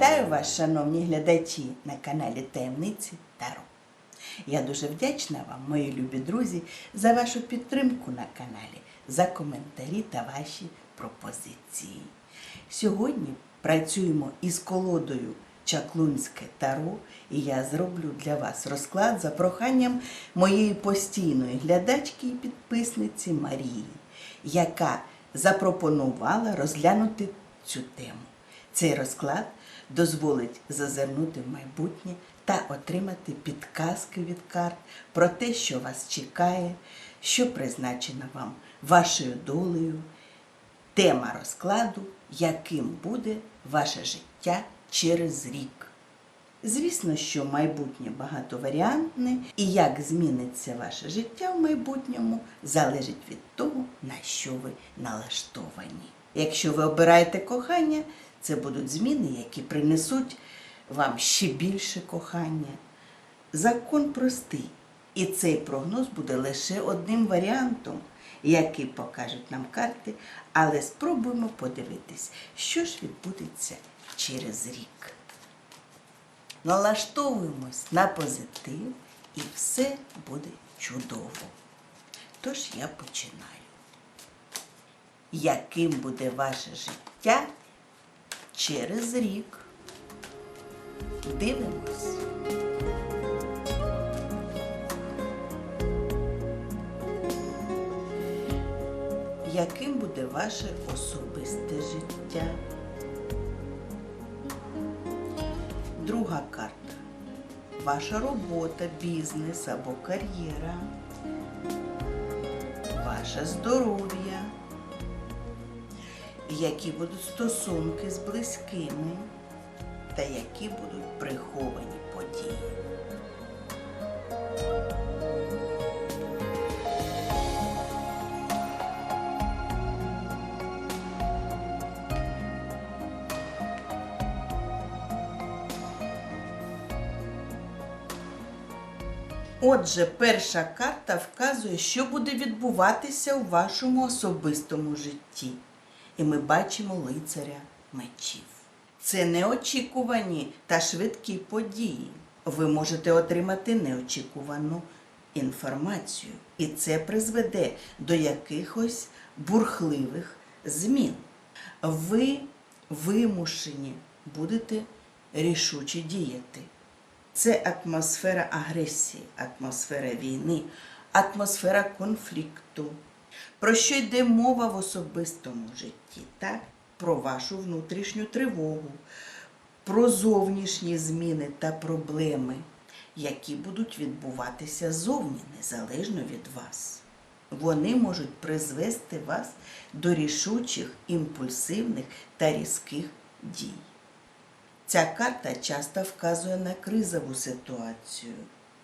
Вітаю вас, шановні глядачі, на каналі Таємниці Таро. Я дуже вдячна вам, мої любі друзі, за вашу підтримку на каналі, за коментарі та ваші пропозиції. Сьогодні працюємо із колодою Чаклунське Таро, і я зроблю для вас розклад за проханням моєї постійної глядачки і підписниці Марії, яка запропонувала розглянути цю тему. Цей розклад дозволить зазирнути в майбутнє та отримати підказки від карт про те, що вас чекає, що призначено вам вашою долею. Тема розкладу, яким буде ваше життя через рік. Звісно, що майбутнє багатоваріантне, і як зміниться ваше життя в майбутньому, залежить від того, на що ви налаштовані. Якщо ви обираєте кохання, це будуть зміни, які принесуть вам ще більше кохання. Закон простий, і цей прогноз буде лише одним варіантом, який покажуть нам карти, але спробуємо подивитись, що ж відбудеться через рік. Налаштовуємось на позитив і все буде чудово. Тож я починаю. Яким буде ваше життя через рік? Дивимось. Яким буде ваше особисте життя? Друга карта. Ваша робота, бізнес або кар'єра. Ваше здоров'я. Які будуть стосунки з близькими та які будуть приховані події. Отже, перша карта вказує, що буде відбуватися у вашому особистому житті. І ми бачимо лицаря мечів. Це неочікувані та швидкі події. Ви можете отримати неочікувану інформацію, і це призведе до якихось бурхливих змін. Ви вимушені будете рішуче діяти. Це атмосфера агресії, атмосфера війни, атмосфера конфлікту. Про що йде мова в особистому житті? Так? Про вашу внутрішню тривогу, про зовнішні зміни та проблеми, які будуть відбуватися зовні, незалежно від вас. Вони можуть призвести вас до рішучих, імпульсивних та різких дій. Ця карта часто вказує на кризову ситуацію.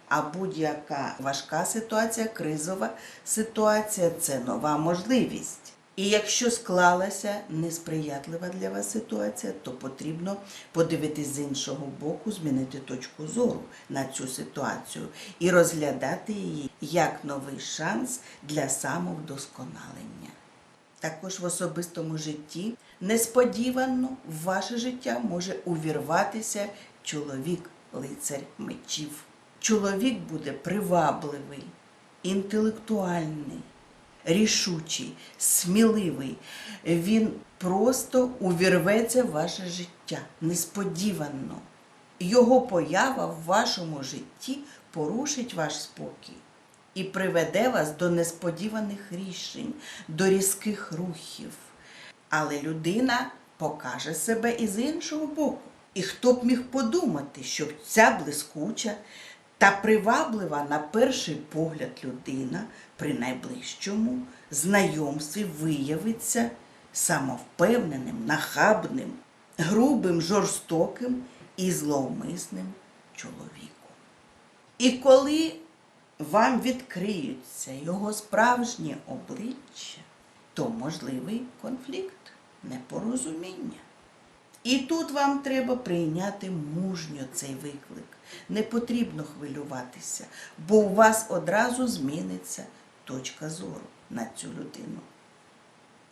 А будь-яка важка ситуація, кризова ситуація це нова можливість. І якщо склалася несприятлива для вас ситуація, то потрібно подивитись з іншого боку, змінити точку зору на цю ситуацію і розглядати її як новий шанс для самовдосконалення. Також в особистому житті несподівано в ваше життя може увірватися чоловік, лицар мечів. Чоловік буде привабливий, інтелектуальний, рішучий, сміливий. Він просто увірветься в ваше життя несподівано. Його поява в вашому житті порушить ваш спокій і приведе вас до несподіваних рішень, до різких рухів. Але людина покаже себе і з іншого боку. І хто б міг подумати, що ця блискуча та приваблива на перший погляд людина при найближчому знайомстві виявиться самовпевненим, нахабним, грубим, жорстоким і зловмисним чоловіком. І коли вам відкриються його справжнє обличчя, то можливий конфлікт, непорозуміння. І тут вам треба прийняти мужньо цей виклик. Не потрібно хвилюватися, бо у вас одразу зміниться точка зору на цю людину.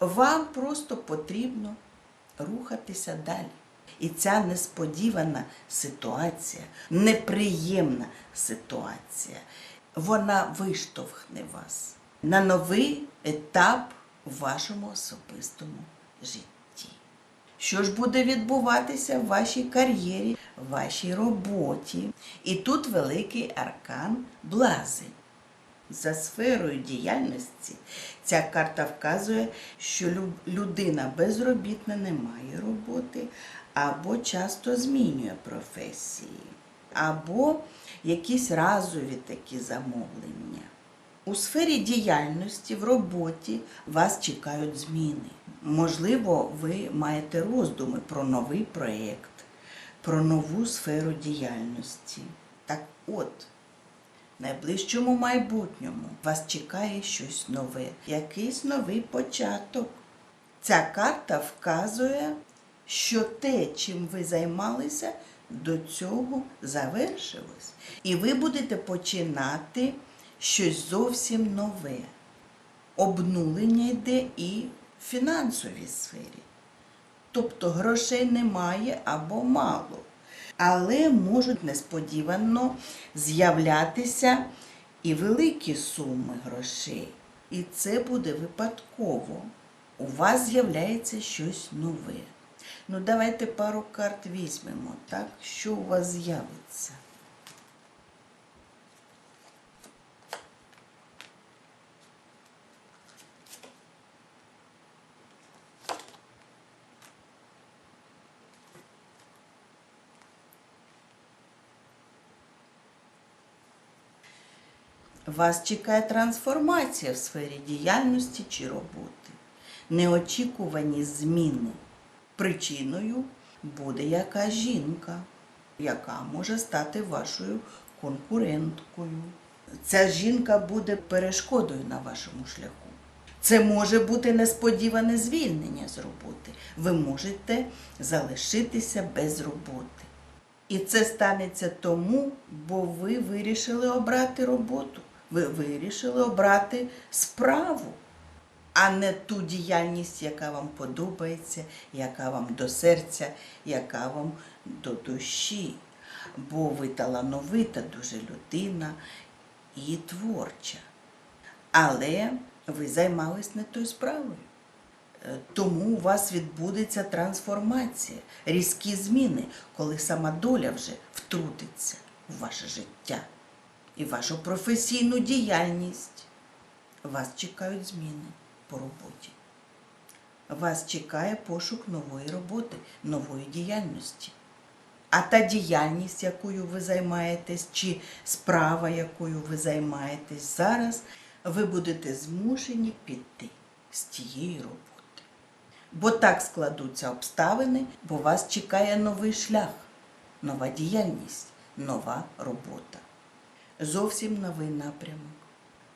Вам просто потрібно рухатися далі, І ця несподівана ситуація, неприємна ситуація, вона виштовхне вас на новий етап в вашому особистому житті. Що ж буде відбуватися в вашій кар'єрі, вашій роботі? І тут великий аркан блази. За сферою діяльності ця карта вказує, що людина безробітна не має роботи, або часто змінює професії, або якісь разові такі замовлення. У сфері діяльності, в роботі вас чекають зміни. Можливо, ви маєте роздуми про новий проєкт, про нову сферу діяльності. Так от, в найближчому майбутньому вас чекає щось нове, якийсь новий початок. Ця карта вказує, що те, чим ви займалися, до цього завершилось. І ви будете починати щось зовсім нове. Обнулення йде і в фінансовій сфері. Тобто грошей немає або мало. Але можуть несподівано з'являтися і великі суми грошей. І це буде випадково. У вас з'являється щось нове. Ну, давайте пару карт візьмемо, так? Що у вас з'явиться? Вас чекає трансформація в сфері діяльності чи роботи, неочікувані зміни. Причиною буде яка жінка, яка може стати вашою конкуренткою. Ця жінка буде перешкодою на вашому шляху. Це може бути несподіване звільнення з роботи. Ви можете залишитися без роботи. І це станеться тому, бо ви вирішили обрати роботу, ви вирішили обрати справу, а не ту діяльність, яка вам подобається, яка вам до серця, яка вам до душі. Бо ви талановита дуже людина і творча. Але ви займались не тою справою. Е, Тому у вас відбудеться трансформація, різкі зміни, коли сама доля вже втрутиться в ваше життя і вашу професійну діяльність. Вас чекають зміни по роботі. Вас чекає пошук нової роботи, нової діяльності. А та діяльність, якою ви займаєтесь, чи справа, якою ви займаєтесь зараз, ви будете змушені піти з тієї роботи. Бо так складуться обставини, бо вас чекає новий шлях, нова діяльність, нова робота. Зовсім новий напрямок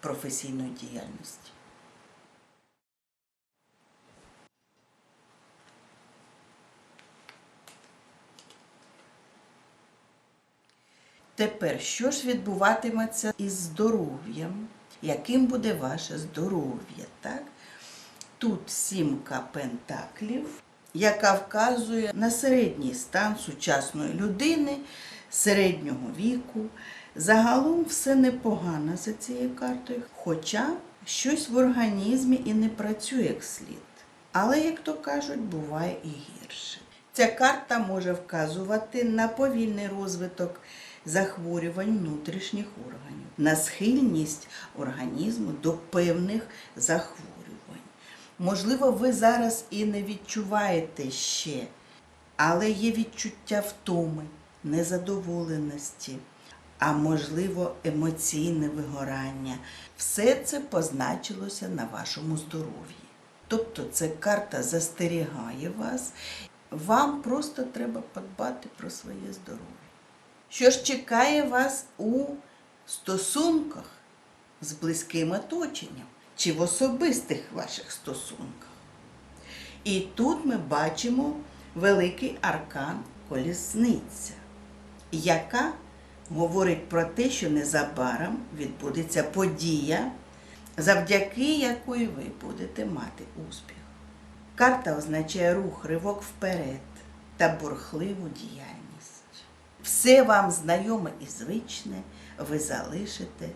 професійної діяльності. Тепер, що ж відбуватиметься із здоров'ям? Яким буде ваше здоров'я? Так? Тут сімка пентаклів, яка вказує на середній стан сучасної людини середнього віку. Загалом все непогано за цією картою, хоча щось в організмі і не працює як слід. Але, як то кажуть, буває і гірше. Ця карта може вказувати на повільний розвиток захворювань внутрішніх органів, на схильність організму до певних захворювань. Можливо, ви зараз і не відчуваєте ще, але є відчуття втоми, незадоволеності, а можливо, емоційне вигорання. Все це позначилося на вашому здоров'ї. Тобто ця карта застерігає вас, вам просто треба подбати про своє здоров'я. Що ж чекає вас у стосунках з близьким оточенням чи в особистих ваших стосунках? І тут ми бачимо великий аркан колісниця, яка говорить про те, що незабаром відбудеться подія, завдяки якої ви будете мати успіх. Карта означає рух, ривок вперед, та бурхливу діяльність. Все вам знайоме і звичне ви залишите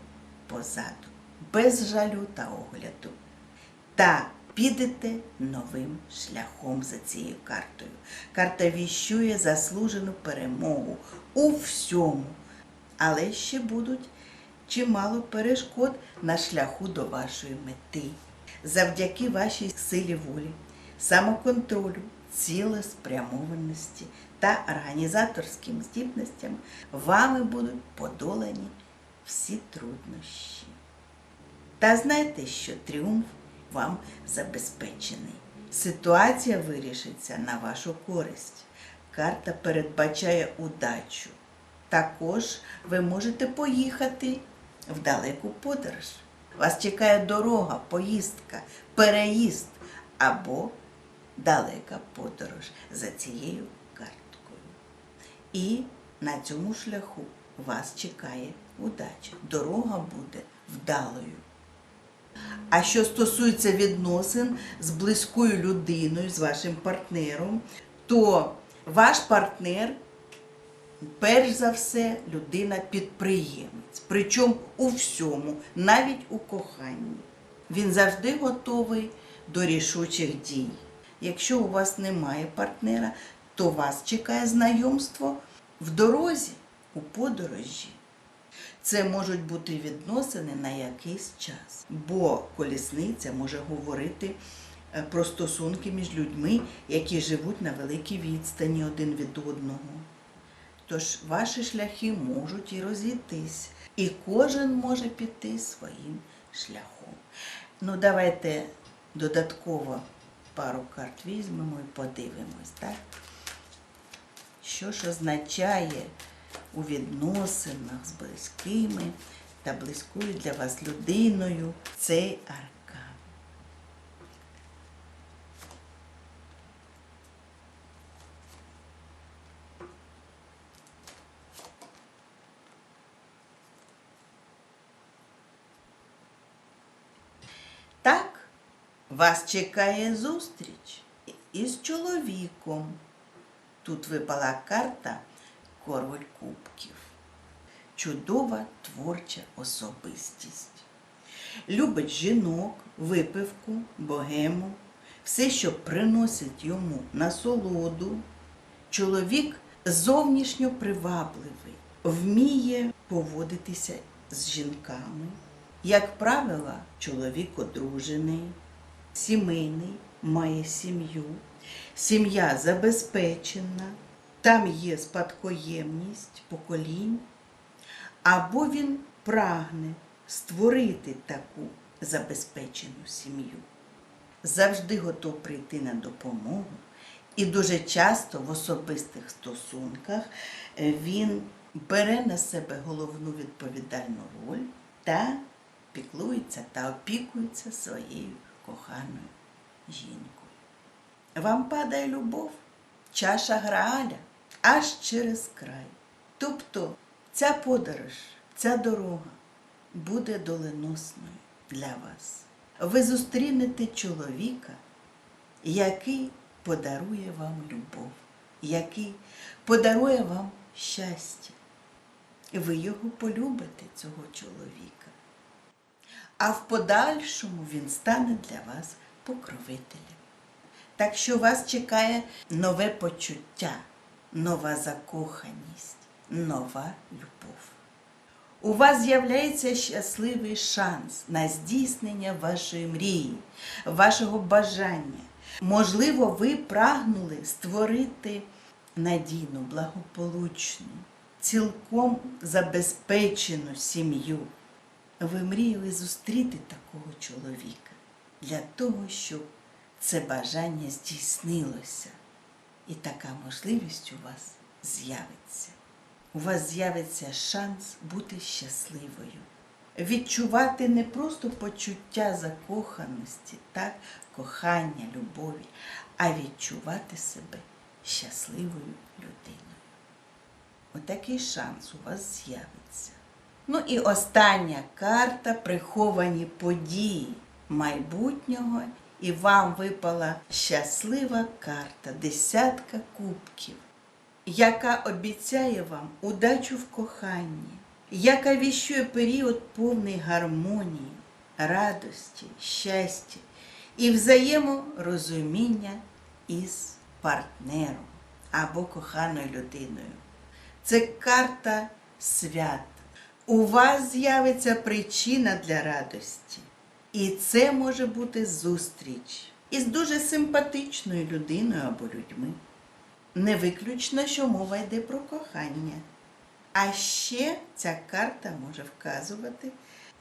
позаду, без жалю та огляду. Та підете новим шляхом за цією картою. Карта віщує заслужену перемогу у всьому, але ще будуть чимало перешкод на шляху до вашої мети. Завдяки вашій силі волі, самоконтролю, цілеспрямованості та організаторським здібностям вами будуть подолані всі труднощі. Та знайте, що тріумф вам забезпечений. Ситуація вирішиться на вашу користь. Карта передбачає удачу. Також ви можете поїхати в далеку подорож. Вас чекає дорога, поїздка, переїзд або далека подорож за цією карткою. І на цьому шляху вас чекає удача. Дорога буде вдалою. А що стосується відносин з близькою людиною, з вашим партнером, то ваш партнер, перш за все, людина-підприємець. Причому у всьому, навіть у коханні. Він завжди готовий до рішучих дій. Якщо у вас немає партнера, то вас чекає знайомство в дорозі, у подорожі. Це можуть бути відносини на якийсь час, бо колісниця може говорити е, про стосунки між людьми, які живуть на великій відстані один від одного. Тож ваші шляхи можуть і розійтись, і кожен може піти своїм шляхом. Ну, давайте додатково пару карт візьмемо і подивимось, так? Що ж означає у відносинах з близькими та близькою для вас людиною цей аркан? Так, вас чекає зустріч із чоловіком. Тут випала карта Король Кубків. Чудова творча особистість. Любить жінок, випивку, богему, все, що приносить йому насолоду. Чоловік зовнішньо привабливий, вміє поводитися з жінками. Як правило, чоловік одружений, сімейний, має сім'ю, сім'я забезпечена, там є спадкоємність поколінь, або він прагне створити таку забезпечену сім'ю. Завжди готов прийти на допомогу, і дуже часто в особистих стосунках е, він бере на себе головну відповідальну роль та піклується та опікується своєю коханою жінкою. Вам падає любов, чаша грааля аж через край. Тобто ця подорож, ця дорога буде доленосною для вас. Ви зустрінете чоловіка, який подарує вам любов, який подарує вам щастя. Ви його полюбите, цього чоловіка. А в подальшому він стане для вас покровителем. Так що вас чекає нове почуття, нова закоханість, нова любов. У вас з'являється щасливий шанс на здійснення вашої мрії, вашого бажання. Можливо, ви прагнули створити надійну, благополучну, цілком забезпечену сім'ю. Ви мріяли зустріти такого чоловіка для того, щоб це бажання здійснилося. І така можливість у вас з'явиться. У вас з'явиться шанс бути щасливою, відчувати не просто почуття закоханості, так, кохання, любові, а відчувати себе щасливою людиною. Отакий шанс у вас з'явиться. Ну і остання карта приховані події майбутнього і вам випала щаслива карта, десятка кубків, яка обіцяє вам удачу в коханні, яка віщує період повний гармонії, радості, щастя і взаєморозуміння із партнером або коханою людиною. Це карта свят. У вас з'явиться причина для радості. І це може бути зустріч із дуже симпатичною людиною або людьми. Не виключно, що мова йде про кохання. А ще ця карта може вказувати,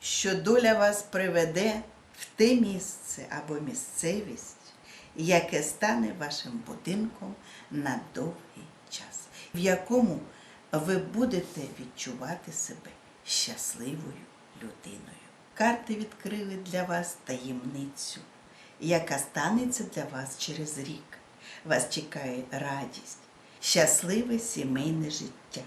що доля вас приведе в те місце або місцевість, яке стане вашим будинком на довгий час, в якому ви будете відчувати себе щасливою людиною. Карти відкрили для вас таємницю, яка станеться для вас через рік. Вас чекає радість, щасливе сімейне життя,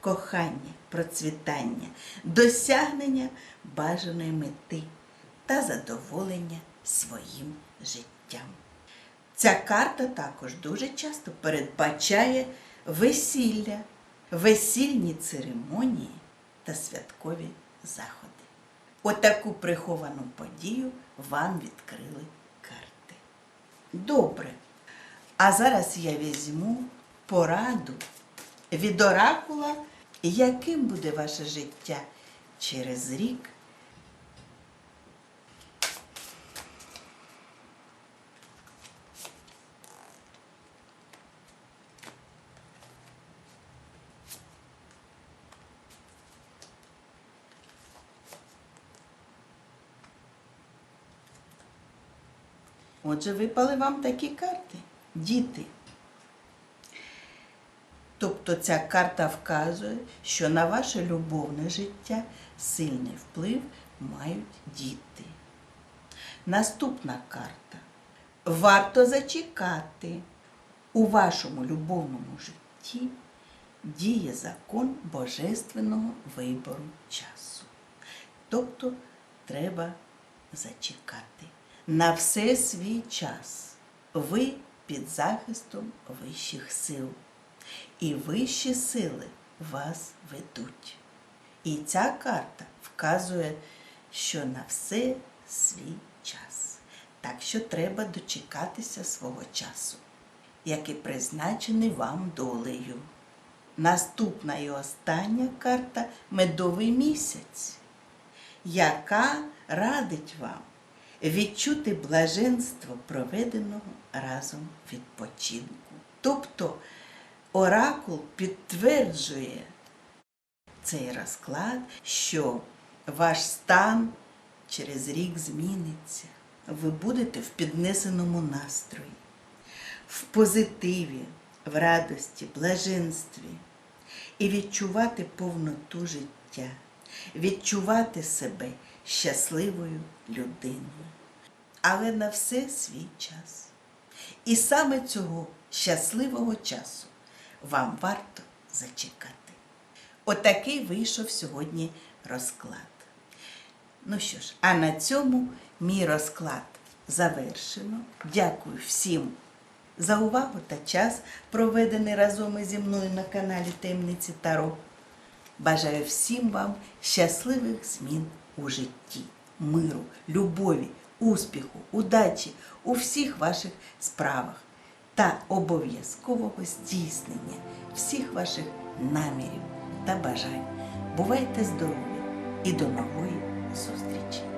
кохання, процвітання, досягнення бажаної мети та задоволення своїм життям. Ця карта також дуже часто передбачає весілля, весільні церемонії та святкові заходи. Отаку приховану подію вам відкрили карти. Добре. А зараз я візьму пораду від оракула, яким буде ваше життя через рік. Отже, випали вам такі карти. Діти. Тобто ця карта вказує, що на ваше любовне життя сильний вплив мають діти. Наступна карта. Варто зачекати. У вашому любовному житті діє закон божественного вибору часу. Тобто треба зачекати. На все свій час. Ви під захистом вищих сил. І вищі сили вас ведуть. І ця карта вказує, що на все свій час. Так що треба дочекатися свого часу, який призначений вам долею. Наступна і остання карта медовий місяць, яка радить вам відчути блаженство проведеного разом відпочинку. Тобто оракул підтверджує цей розклад, що ваш стан через рік зміниться. Ви будете в піднесеному настрої, в позитиві, в радості, блаженстві і відчувати повноту життя, відчувати себе щасливою людиною. Але на все свій час. І саме цього щасливого часу вам варто зачекати. Отакий вийшов сьогодні розклад. Ну що ж, а на цьому мій розклад завершено. Дякую всім за увагу та час, проведений разом зі мною на каналі Темниці Таро. Бажаю всім вам щасливих змін у житті, миру, любові, успіху, удачі у всіх ваших справах та обов'язкового здійснення всіх ваших намірів та бажань. Бувайте здорові і до нової зустрічі!